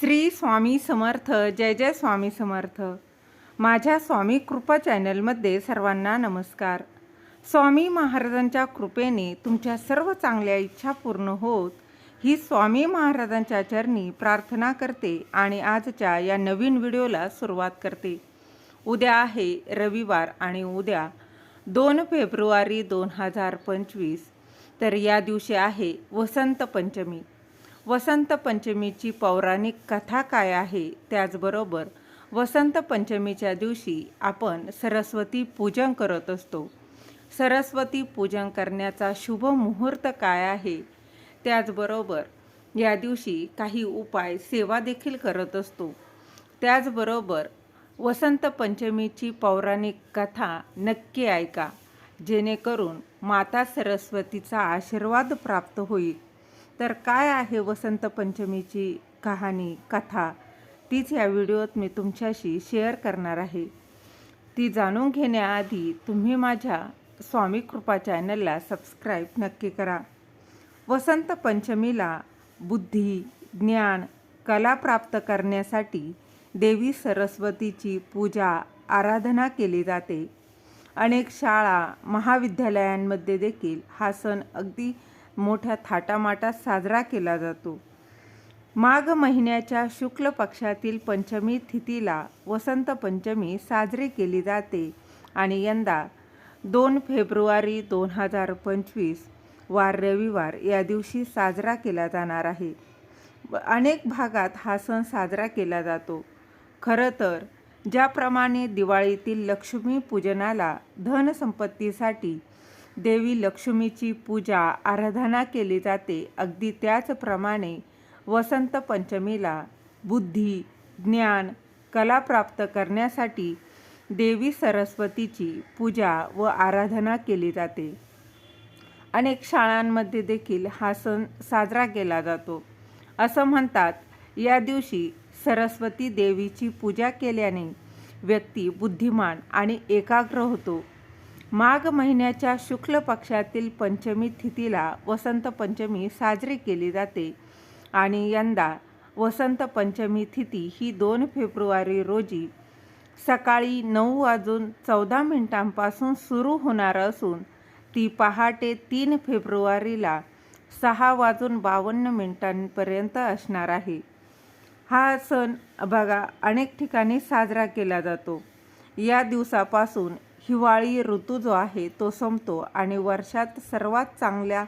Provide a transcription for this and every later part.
श्री स्वामी समर्थ जय जय स्वामी समर्थ. माझ्या स्वामी कृपा चॅनलमध्ये सर्वांना नमस्कार. स्वामी महाराजांच्या कृपेने तुमच्या सर्व चांगल्या इच्छा पूर्ण होत ही स्वामी महाराजांच्या चरणी प्रार्थना करते आणि आजच्या या नवीन व्हिडिओला सुरुवात करते. उद्या आहे रविवार आणि उद्या दोन फेब्रुवारी दोन हजार पंचवीस तर या दिवशी आहे वसंत पंचमी. वसंत पंचमीची पौराणिक कथा काय आहे त्याचबरोबर वसंत पंचमीच्या दिवशी आपण सरस्वती पूजन करत असतो. सरस्वती पूजन करण्याचा शुभ मुहूर्त काय आहे? त्याचबरोबर या दिवशी काही उपाय सेवा देखील करत असतो. त्याचबरोबर वसंत पंचमीची पौराणिक कथा नक्की ऐका जेणेकरून माता सरस्वतीचा आशीर्वाद प्राप्त होईल. तर काय आहे वसंत पंचमीची कहाणी कथा? तीच या व्हिडिओत मी तुमच्याशी शेअर करणार आहे. ती जाणून घेण्याआधी तुम्ही माझ्या स्वामी कृपा चॅनलला सबस्क्राईब नक्की करा. वसंत पंचमीला बुद्धी ज्ञान कला प्राप्त करण्यासाठी देवी सरस्वतीची पूजा आराधना केली जाते. अनेक शाळा महाविद्यालयांमध्ये देखील हा सण अगदी मोठ्या थाटामाटात साजरा केला जातो. माघ महिन्याच्या शुक्ल पक्षातील पंचमी तिथीला वसंत पंचमी साजरी केली जाते आणि यंदा दोन फेब्रुवारी दोन हजार पंचवीस वार रविवार या दिवशी साजरा केला जाणार आहे. अनेक भागात हा सण साजरा केला जातो. खरं तर ज्याप्रमाणे दिवाळीतील लक्ष्मी पूजनाला धनसंपत्तीसाठी देवी लक्ष्मीची पूजा आराधना केली जाते. अगदी त्याचप्रमाणे वसंत पंचमीला बुद्धी ज्ञान कला प्राप्त करण्यासाठी देवी सरस्वतीची पूजा व आराधना केली जाते. अनेक शाळांमध्ये देखील हा सण साजरा केला जातो. असं म्हणतात या दिवशी सरस्वती देवीची पूजा केल्याने व्यक्ती बुद्धिमान आणि एकाग्र होतो. माघ महिन्याच्या शुक्ल पक्षातील पंचमी तिथीला वसंत पंचमी साजरी केली जाते. आणि यंदा वसंत पंचमी तिथी ही दोन फेब्रुवारी रोजी सकाळी नऊ वाजून चौदा मिनिटांपासून सुरू होणार असून ती पहाटे तीन फेब्रुवारीला सहा वाजून बावन्न मिनिटांपर्यंत असणार आहे. हा सण बघा अनेक ठिकाणी साजरा केला जातो. या दिवसापासून हिवाळी ऋतू जो आहे तो संपतो आणि वर्षात सर्वात चांगल्या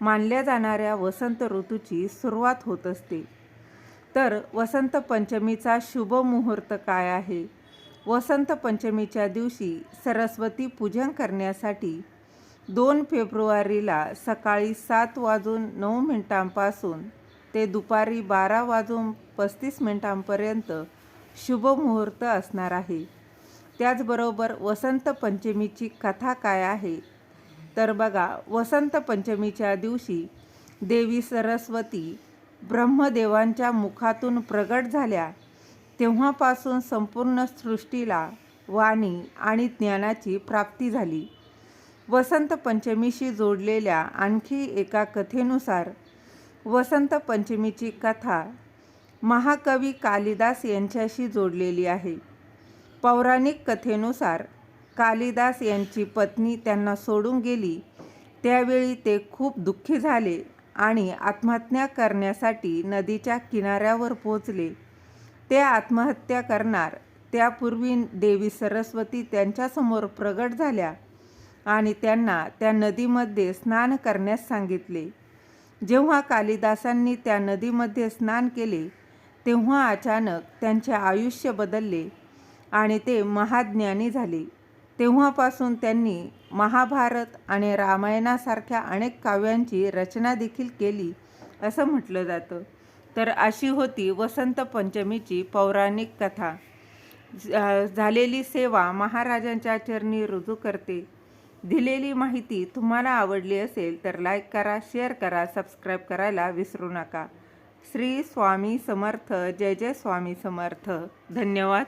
मानल्या जाणाऱ्या वसंत ऋतूची सुरुवात होत असते. तर वसंत पंचमीचा शुभ मुहूर्त काय आहे? वसंत पंचमीच्या दिवशी सरस्वती पूजन करण्यासाठी दोन फेब्रुवारीला सकाळी सात वाजून नऊ मिनिटांपासून ते दुपारी बारा वाजून पस्तीस मिनिटांपर्यंत शुभ मुहूर्त असणार आहे. त्याचबरोबर वसंत पंचमीची कथा काय आहे? तर बघा वसंत पंचमीच्या दिवशी देवी सरस्वती ब्रह्मदेवांच्या मुखातून प्रगट झाल्या. तेव्हापासून संपूर्ण सृष्टीला वाणी आणि ज्ञानाची प्राप्ती झाली. वसंत पंचमीशी जोडलेल्या आणखी एका कथेनुसार वसंत पंचमीची कथा महाकवी कालिदास यांच्याशी जोडलेली आहे. पौराणिक कथेनुसार कालिदास यांची पत्नी त्यांना सोडून गेली. त्यावेळी ते खूप दुःखी झाले आणि आत्महत्या करण्यासाठी नदीच्या किनाऱ्यावर पोचले ते आत्महत्या करणार त्यापूर्वी देवी सरस्वती त्यांच्यासमोर प्रगट झाल्या आणि त्यांना त्या नदीमध्ये स्नान करण्यास सांगितले. जेव्हा कालिदासांनी त्या नदीमध्ये स्नान केले तेव्हा अचानक त्यांचे आयुष्य बदलले. आणि ते महाज्ञानी झाले. तेव्हापासून त्यांनी महाभारत आणि रामायणासारख्या अनेक काव्यांची रचना देखील केली असं म्हटलं जातं. तर अशी होती वसंत पंचमीची पौराणिक कथा. झालेली सेवा महाराजांच्या चरणी रुजू करते. दिलेली माहिती तुम्हाला आवडली असेल तर लाईक करा शेअर करा सबस्क्राईब करायला विसरू नका. श्री स्वामी समर्थ जय जय स्वामी समर्थ. धन्यवाद.